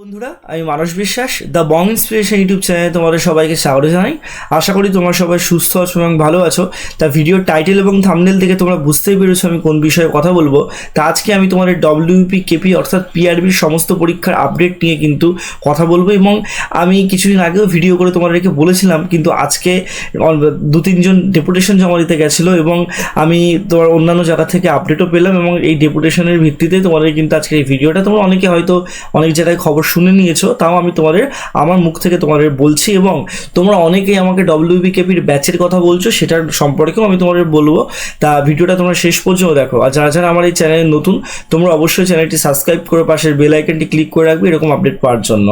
বন্ধুরা, আমি মানস বিশ্বাস, দ্য বং ইন্সপিরেশন ইউটিউব চ্যানেলে তোমাদের সবাইকে স্বাগত জানাই। আশা করি তোমরা সবাই সুস্থ আছো এবং ভালো আছো। তা ভিডিও টাইটেল এবং থামনেল থেকে তোমরা বুঝতেই পেরেছ আমি কোন বিষয়ে কথা বলব। তা আজকে আমি তোমাদের ডব্লিউপি কেপি অর্থাৎ পিআরবির সমস্ত পরীক্ষার আপডেট নিয়ে কিন্তু কথা বলব এবং আমি কিছুদিন আগেও ভিডিও করে তোমাদেরকে বলেছিলাম, কিন্তু আজকে দু তিনজন ডেপুটেশন জমা দিতে গেছিল এবং আমি তোমার অন্যান্য জায়গা থেকে আপডেটও পেলাম এবং এই ডেপুটেশনের ভিত্তিতে তোমাদের কিন্তু আজকে এই ভিডিওটা তোমরা অনেকে হয়তো অনেক জায়গায় খবর শুনে নিয়েছো, তাও আমি তোমাদের, আমার মুখ থেকে তোমাদের বলছি এবং তোমরা অনেকেই আমাকে ডব্লিউবি কেপির ব্যাচের কথা বলছো, সেটার সম্পর্কেও আমি তোমাদের বলব। তা ভিডিওটা তোমরা শেষ পর্যন্ত দেখো। আর যারা যারা আমার এই চ্যানেলে নতুন, তোমরা অবশ্যই চ্যানেলটি সাবস্ক্রাইব করে পাশের বেল আইকনটি ক্লিক করে রাখবে, এরকম আপডেট পাওয়ার জন্য।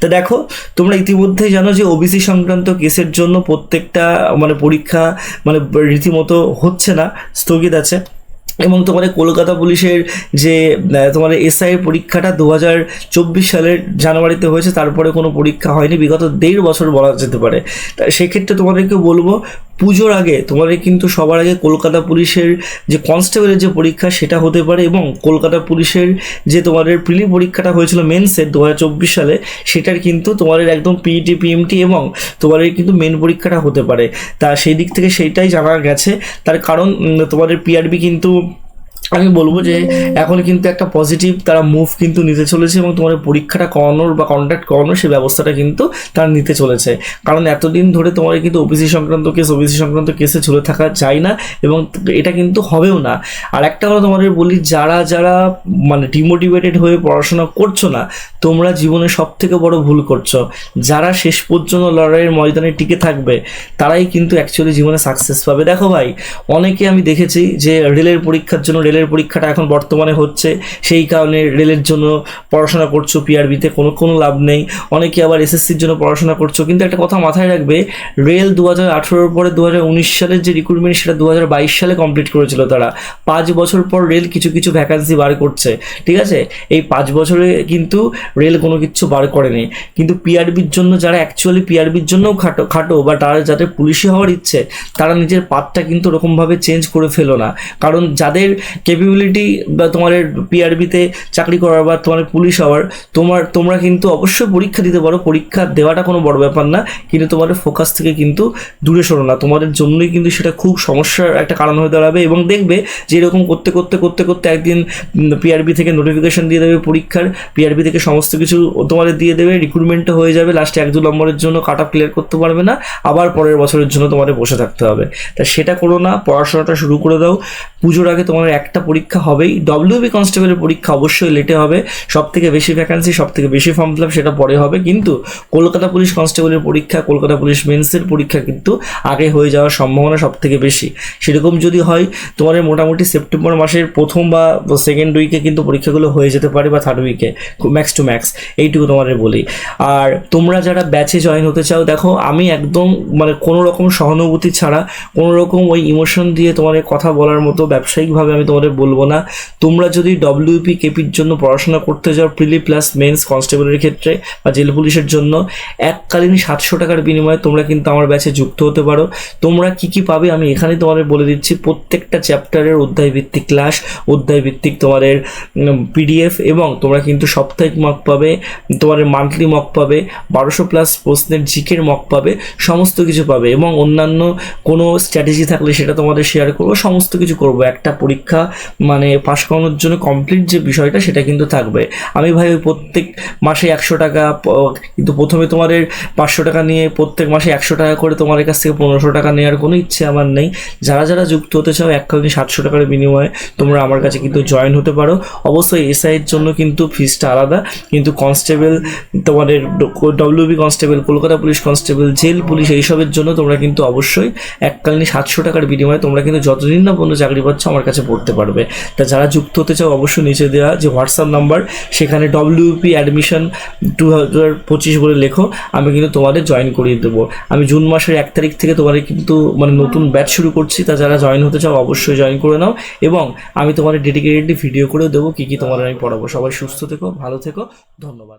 তা দেখো, তোমরা ইতিমধ্যেই জানো যে ওবিসি সংক্রান্ত কেসের জন্য প্রত্যেকটা মানে পরীক্ষা মানে রীতিমতো হচ্ছে না, স্থগিত আছে। এবং তোমাদের কলকাতা পুলিশের যে তোমার এসআই পরীক্ষাটা দু হাজার চব্বিশ সালের জানুয়ারিতে হয়েছে, তারপরে কোনো পরীক্ষা হয়নি, বিগত দেড় বছর বলা যেতে পারে। তা সেক্ষেত্রে তোমাদেরকে বলব পুজোর আগে তোমাদের কিন্তু সবার আগে কলকাতা পুলিশের যে কনস্টেবলের যে পরীক্ষা সেটা হতে পারে এবং কলকাতা পুলিশের যে তোমাদের প্রিলি পরীক্ষাটা হয়েছিল মেন্সের দু হাজার চব্বিশ সালে, সেটার কিন্তু তোমাদের একদম পিইটি পিএমটি এবং তোমাদের কিন্তু মেন পরীক্ষাটা হতে পারে। তা সেই দিক থেকে সেইটাই জানা গেছে। তার কারণ তোমাদের পিআরবি কিন্তু আমি বলব যে এখন কিন্তু একটা পজিটিভ তারা মুভ কিন্তু নিতে চলেছে এবং তোমার পরীক্ষাটা করানোর বা কন্ট্যাক্ট করানোর সেই ব্যবস্থাটা কিন্তু তারা নিতে চলেছে। কারণ এতদিন ধরে তোমার কিন্তু ওবিসি সংক্রান্ত কেস ওবিসি সংক্রান্ত কেসে চলে থাকা যায় না এবং এটা কিন্তু হবেও না। আর একটা কথা তোমাদের বলি, যারা যারা মানে ডিমোটিভেটেড হয়ে পড়াশোনা করছ না, তোমরা জীবনে সব থেকে বড় ভুল করছ। যারা শেষ পর্যন্ত লড়াইয়ের ময়দানে টিকে থাকবে, তারাই কিন্তু অ্যাকচুয়ালি জীবনে সাকসেস পাবে। দেখো ভাই, অনেকে আমি দেখেছি যে রেলের পরীক্ষার জন্য রেলের পরীক্ষাটা এখন বর্তমানে হচ্ছে। সেই কারণে রেলের জন্য পড়াশোনা করছ পিআরবিতে কোনো কোনো লাভ নেই। অনেকে আবার এসএসসির জন্য পড়াশোনা করছ। কিন্তু একটা কথা মাথায় রাখবে, রেল দু হাজার আঠেরোর পরে দু হাজার উনিশ সালের যে রিক্রুটমেন্ট সেটা দু হাজার বাইশ সালে কমপ্লিট করেছিল তারা। পাঁচ বছর পর রেল কিছু কিছু ভ্যাকান্সি বার করছে। ঠিক আছে? এই পাঁচ বছরে কিন্তু রেল কোনো কিছু বার করেনি। কিন্তু পিআরবির জন্য, যারা অ্যাকচুয়ালি পিআরবির জন্যও খাটো খাটো, বা তারা যাদের পুলিশে হওয়ার ইচ্ছে, তারা নিজের পাতটা কিন্তু ওরকমভাবে চেঞ্জ করে ফেলো না। কারণ যাদের ক্যাপেবিলিটি বা তোমার পিআরবিতে চাকরি করার বা তোমার পুলিশ হওয়ার, তোমার, তোমরা কিন্তু অবশ্যই পরীক্ষা দিতে পারো। পরীক্ষা দেওয়াটা কোনো বড় ব্যাপার না, কিন্তু তোমাদের ফোকাস থেকে কিন্তু দূরে সরো না। তোমাদের জন্যই কিন্তু সেটা খুব সমস্যার একটা কারণ হয়ে দাঁড়াবে এবং দেখবে যে এরকম করতে করতে করতে করতে একদিন পিআরবি থেকে নোটিফিকেশান দিয়ে দেবে পরীক্ষার। পিআরবি থেকে সমস্ত কিছু তোমাদের দিয়ে দেবে রিক্রুটমেন্টও হয়ে যাবে। লাস্টে এক দু নম্বরের জন্য কাট অফ ক্লিয়ার করতে পারবে না, আবার পরের বছরের জন্য তোমাদের বসে থাকতে হবে। তা সেটা করো না, পড়াশোনাটা শুরু করে দাও। পুজোর আগে তোমার একটা পরীক্ষা হবেই। ডব্লিউবি কনস্টেবলের পরীক্ষা অবশ্যই লেটে হবে। সব থেকে বেশি ভ্যাকান্সি সব থেকে বেশি ফর্ম ফিল সেটা পরে হবে। কিন্তু কলকাতা পুলিশ কনস্টেবলের পরীক্ষা, কলকাতা পুলিশ মেন্সের পরীক্ষা কিন্তু আগে হয়ে যাওয়ার সম্ভাবনা সব থেকে বেশি। সেরকম যদি হয় তোমাদের মোটামুটি সেপ্টেম্বর মাসের প্রথম বা সেকেন্ড উইকে কিন্তু পরীক্ষাগুলো হয়ে যেতে পারে বা থার্ড উইকে ম্যাক্স টু ম্যাক্স এইটুকু তোমাদের বলি। আর তোমরা যারা ব্যাচে জয়েন হতে চাও, দেখো, আমি একদম মানে কোনো রকম সহানুভূতি ছাড়া কোনো রকম ওই ইমোশন দিয়ে তোমাদের কথা বলার মতো ব্যবসায়িকভাবে আমি তোমাদের বলব না। তোমরা যদি ডব্লিউপি কেপির জন্য পড়াশোনা করতে যাও প্রিলি প্লাস মেন্স কনস্টেবলের ক্ষেত্রে বা জেল পুলিশের জন্য, এককালীন সাতশো টাকার বিনিময়ে তোমরা কিন্তু আমার ব্যাচে যুক্ত হতে পারো। তোমরা কি কি পাবে আমি এখানে তোমাদের বলে দিচ্ছি। প্রত্যেকটা চ্যাপ্টারের অধ্যায় ভিত্তিক ক্লাস অধ্যায় ভিত্তিক তোমাদের পিডিএফ এবং তোমরা কিন্তু সাপ্তাহিক মক পাবে, তোমাদের মান্থলি মক পাবে, বারোশো প্লাস প্রশ্নের জিকের মক পাবে, সমস্ত কিছু পাবে এবং অন্যান্য কোনো স্ট্র্যাটেজি থাকলে সেটা তোমাদের শেয়ার করব, সমস্ত কিছু করব। একটা পরীক্ষা মানে পাশ করানোর জন্য কমপ্লিট যে বিষয়টা সেটা কিন্তু থাকবে। আমি ভাই ওই প্রত্যেক মাসে একশো টাকা কিন্তু প্রথমে তোমাদের পাঁচশো টাকা নিয়ে প্রত্যেক মাসে একশো টাকা করে তোমাদের কাছ থেকে পনেরোশো টাকা নেওয়ার কোনো ইচ্ছে আমার নেই। যারা যারা যুক্ত হতে চাও এককালীন সাতশো টাকার বিনিময়ে তোমরা আমার কাছে কিন্তু জয়েন হতে পারো। অবশ্যই এসআই এর জন্য কিন্তু ফিসটা আলাদা, কিন্তু কনস্টেবল তোমাদের WB constable Kolkata police constable jail police এইসবের জন্য তোমরা কিন্তু অবশ্যই এককালীন সাতশো টাকার বিনিময়ে তোমরা কিন্তু যতদিন না পর্যন্ত চাকরি পাচ্ছ আমার কাছে পড়তে পারবে। তা যারা যুক্ত হতে চাও, অবশ্যই নিচে দেওয়া যে হোয়াটসঅ্যাপ নাম্বার সেখানে ডব্লিউপি অ্যাডমিশন টু হাজার পঁচিশ বলে লেখো, আমি কিন্তু তোমাদের জয়েন করিয়ে দেবো। আমি জুন মাসের এক তারিখ থেকে তোমাদের কিন্তু মানে নতুন ব্যাচ শুরু করছি, তা যারা জয়েন হতে চাও, অবশ্যই জয়েন করে নাও। এবং আমি তোমাদের ডেডিকেটেডলি ভিডিও করেও দেবো, কী কী তোমাদের আমি পড়াবো। সবাই সুস্থ থেকো, ভালো থেকো, ধন্যবাদ।